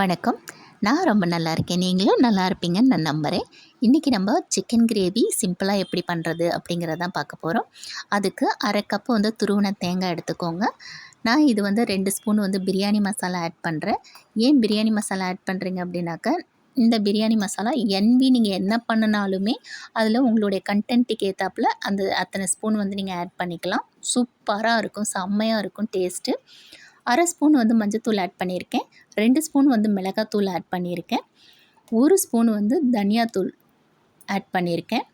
வணக்கம். நான் ரொம்ப நல்லா இருக்கேன். நீங்களும் நல்லா இருப்பீங்கன்னு நான் நம்புகிறேன் இன்றைக்கி நம்ம சிக்கன் கிரேவி சிம்பிளாக எப்படி பண்ணுறது அப்படிங்கிறதான் பார்க்க போகிறோம் அதுக்கு அரை கப்பு வந்து துருவின தேங்காய் எடுத்துக்கோங்க. நான் இது வந்து ரெண்டு ஸ்பூன் வந்து பிரியாணி மசாலா ஆட் பண்ணுறேன் ஏன் பிரியாணி மசாலா ஆட் பண்ணுறீங்க அப்படின்னாக்கா இந்த பிரியாணி மசாலா என்வி நீங்கள் என்ன பண்ணினாலுமே அதில் உங்களுடைய கண்டென்ட்டுக்கு ஏற்றாப்புல அந்த அத்தனை ஸ்பூன் வந்து நீங்கள் ஆட் பண்ணிக்கலாம். சூப்பராக இருக்கும். செம்மையாக இருக்கும் டேஸ்ட்டு அரை ஸ்பூன் வந்து மஞ்சத்தூள் ஆட் பண்ணியிருக்கேன். ரெண்டு ஸ்பூன் வந்து மிளகாத்தூள் ஆட் பண்ணியிருக்கேன். ஒரு ஸ்பூன் வந்து தனியாத்தூள் ஆட் பண்ணியிருக்கேன்.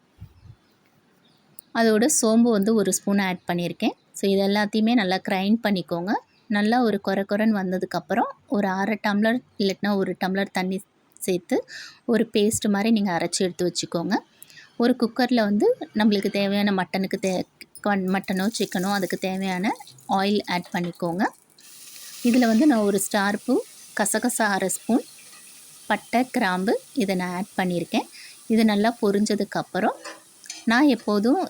அதோட சோம்பு வந்து ஒரு ஸ்பூன் ஆட் பண்ணியிருக்கேன். ஸோ இது எல்லாத்தையுமே நல்லா கிரைண்ட் பண்ணிக்கோங்க. நல்லா ஒரு குறை குறைன்னு வந்ததுக்கப்புறம் ஒரு அரை டம்ளர் இல்லைன்னா ஒரு டம்ளர் தண்ணி சேர்த்து ஒரு பேஸ்ட் மாதிரி நீங்கள் அரைச்சி எடுத்து வச்சுக்கோங்க. ஒரு குக்கரில் வந்து நம்மளுக்கு தேவையான மட்டனுக்கு தே மட்டனோ சிக்கனோ அதுக்கு தேவையான ஆயில் ஆட் பண்ணிக்கோங்க. இதில் வந்து நான் ஒரு ஸ்டார் பூ கசகசா அரை ஸ்பூன் பட்டை கிராம்பு இதை நான் ஆட் பண்ணியிருக்கேன். இது நல்லா பொரிஞ்சதுக்கப்புறம் நான் எப்போதும்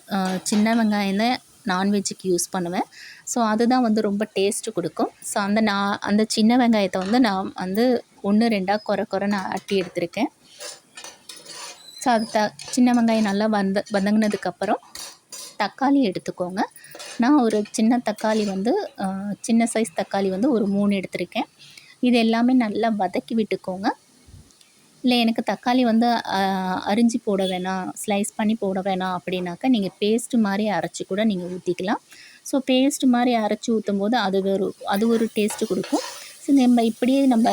சின்ன வெங்காயம் தான் நான்வெஜ்ஜுக்கு யூஸ் பண்ணுவேன். ஸோ அதுதான் வந்து ரொம்ப டேஸ்ட்டு கொடுக்கும். ஸோ அந்த நான் அந்த சின்ன வெங்காயத்தை வந்து நான் வந்து ஒன்று ரெண்டாக குறை குறை நான் ஆட்டி எடுத்திருக்கேன். ஸோ அது த சின்ன வெங்காயம் நல்லா வந்த வதங்கினதுக்கப்புறம் தக்காளி எடுத்துக்கோங்க. நான் ஒரு சின்ன தக்காளி வந்து சின்ன சைஸ் தக்காளி வந்து ஒரு மூணு எடுத்திருக்கேன். இது எல்லாமே நல்லா வதக்கி விட்டுக்கோங்க. இல்லை எனக்கு தக்காளி வந்து அரிஞ்சு போட வேணாம் ஸ்லைஸ் பண்ணி போட வேணாம் அப்படின்னாக்கா நீங்கள் பேஸ்ட்டு மாதிரி அரைச்சி கூட நீங்கள் ஊற்றிக்கலாம் ஸோ பேஸ்ட்டு மாதிரி அரைச்சி ஊற்றும் போது அது ஒரு அது ஒரு டேஸ்ட்டு கொடுக்கும். ஸோ நம்ம இப்படியே நம்ம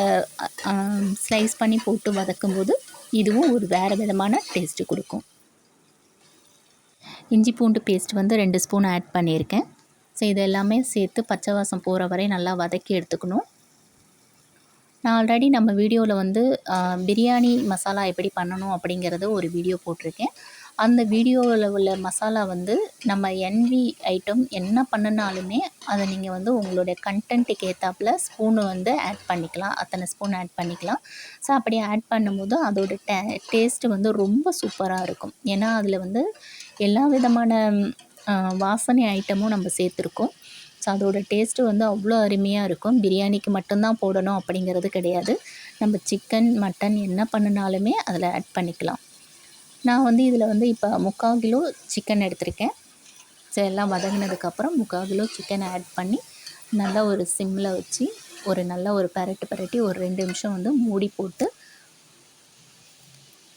ஸ்லைஸ் பண்ணி போட்டு வதக்கும் போது இதுவும் ஒரு வேறு விதமான டேஸ்ட்டு கொடுக்கும். இஞ்சி பூண்டு பேஸ்ட் வந்து ரெண்டு ஸ்பூன் ஆட் பண்ணியிருக்கேன். ஸோ இது எல்லாமே சேர்த்து பச்சை வாசம் போகிற வரை நல்லா வதக்கி எடுத்துக்கணும். நான் ஆல்ரெடி நம்ம வீடியோவில் வந்து பிரியாணி மசாலா எப்படி பண்ணணும் அப்படிங்கிறது ஒரு வீடியோ போட்டிருக்கேன். அந்த வீடியோவில் உள்ள மசாலா வந்து நம்ம என்வி ஐட்டம் என்ன பண்ணினாலுமே அதை நீங்கள் வந்து உங்களுடைய கண்டென்ட்டுக்கு ஏற்றாப்புல ஸ்பூனு வந்து ஆட் பண்ணிக்கலாம். அத்தனை ஸ்பூன் ஆட் பண்ணிக்கலாம். ஸோ அப்படி ஆட் பண்ணும்போது அதோட டே டேஸ்ட்டு வந்து ரொம்ப சூப்பராக இருக்கும். ஏன்னா அதில் வந்து எல்லா விதமான வாசனை ஐட்டமும் நம்ம சேர்த்துருக்கோம். ஸோ அதோடய டேஸ்ட்டு வந்து அவ்வளோ அருமையாக இருக்கும். பிரியாணிக்கு மட்டும்தான் போடணும் அப்படிங்கிறது கிடையாது. நம்ம சிக்கன் மட்டன் என்ன பண்ணினாலுமே அதில் ஆட் பண்ணிக்கலாம். நான் வந்து இதில் வந்து இப்போ முக்கால் கிலோ சிக்கன் எடுத்திருக்கேன். ஸோ எல்லாம் வதங்கினதுக்கப்புறம் முக்கால் கிலோ சிக்கனை ஆட் பண்ணி நல்லா ஒரு சிம்மில் வச்சு ஒரு நல்ல ஒரு பரட்டு பரட்டி ஒரு ரெண்டு நிமிஷம் வந்து மூடி போட்டு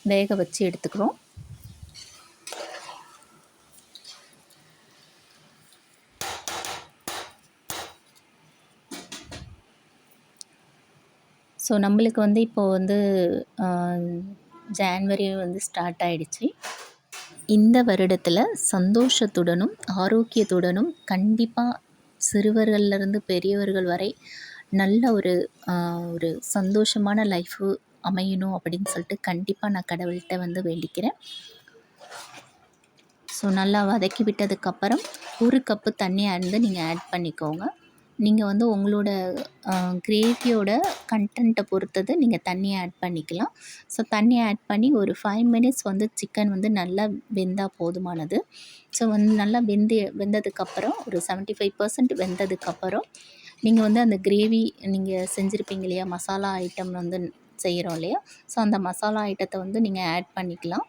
வேக வச்சு எடுத்துக்கிறோம். ஸோ நம்மளுக்கு வந்து இப்போது வந்து ஜான்வரி வந்து ஸ்டார்ட் ஆகிடுச்சி இந்த வருடத்தில் சந்தோஷத்துடனும் ஆரோக்கியத்துடனும் கண்டிப்பாக சிறுவர்கள்லேருந்து பெரியவர்கள் வரை நல்ல ஒரு ஒரு சந்தோஷமான லைஃபு அமையணும் அப்படின்னு சொல்லிட்டு கண்டிப்பாக நான் கடவுள்கிட்ட வந்து வேண்டிக்கிறேன். ஸோ நல்லா வதக்கி விட்டதுக்கப்புறம் ஒரு கப்பு தண்ணி வந்து நீங்கள் ஆட் பண்ணிக்கோங்க. நீங்கள் வந்து உங்களோட கிரேவியோட கண்டென்ட்டை பொறுத்தது நீங்கள் தண்ணி ஆட் பண்ணிக்கலாம். ஸோ தண்ணி ஆட் பண்ணி ஒரு ஃபைவ் மினிட்ஸ் வந்து சிக்கன் வந்து நல்லா வெந்தால் போதுமானது. ஸோ வந்து நல்லா வெந்து வெந்ததுக்கப்புறம் ஒரு செவன்ட்டி ஃபைவ் பர்சன்ட் வெந்ததுக்கப்புறம் நீங்கள் வந்து அந்த கிரேவி நீங்கள் செஞ்சுருப்பீங்க இல்லையா? மசாலா ஐட்டம் வந்து செய்கிறோம் இல்லையா? ஸோ அந்த மசாலா ஐட்டத்தை வந்து நீங்கள் ஆட் பண்ணிக்கலாம்.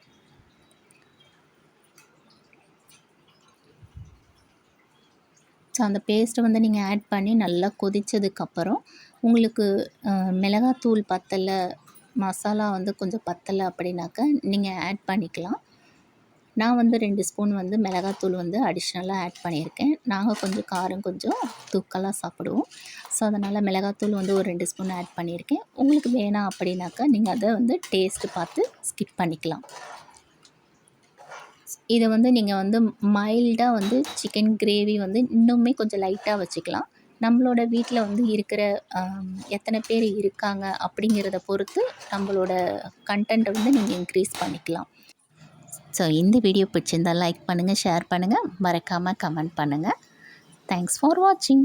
ஸோ அந்த பேஸ்ட்டை வந்து நீங்கள் ஆட் பண்ணி நல்லா கொதித்ததுக்கப்புறம் உங்களுக்கு மிளகாத்தூள் பத்தலை மசாலா வந்து கொஞ்சம் பத்தலை அப்படின்னாக்கா நீங்கள் ஆட் பண்ணிக்கலாம். நான் வந்து ரெண்டு ஸ்பூன் வந்து மிளகாத்தூள் வந்து அடிஷ்னலாக ஆட் பண்ணியிருக்கேன். நாங்கள் கொஞ்சம் காரம் கொஞ்சம் தூக்கலாக சாப்பிடுவோம். ஸோ அதனால் மிளகாத்தூள் வந்து ஒரு ரெண்டு ஸ்பூன் ஆட் பண்ணியிருக்கேன். உங்களுக்கு வேணாம் அப்படின்னாக்கா நீங்கள் அதை வந்து டேஸ்ட்டு பார்த்து ஸ்கிப் பண்ணிக்கலாம். இதை வந்து நீங்கள் வந்து மைல்டாக வந்து சிக்கன் கிரேவி வந்து இன்னுமே கொஞ்சம் லைட்டாக வச்சுக்கலாம். நம்மளோட வீட்டில் வந்து இருக்கிற எத்தனை பேர் இருக்காங்க அப்படிங்கிறத பொறுத்து நம்மளோட கண்டென்ட்டை வந்து நீங்கள் இன்க்ரீஸ் பண்ணிக்கலாம். ஸோ இந்த வீடியோ பிடிச்சிருந்தால் லைக் பண்ணுங்கள் ஷேர் பண்ணுங்கள் மறக்காமல் கமெண்ட் பண்ணுங்கள் தேங்க்ஸ் ஃபார் வாட்சிங்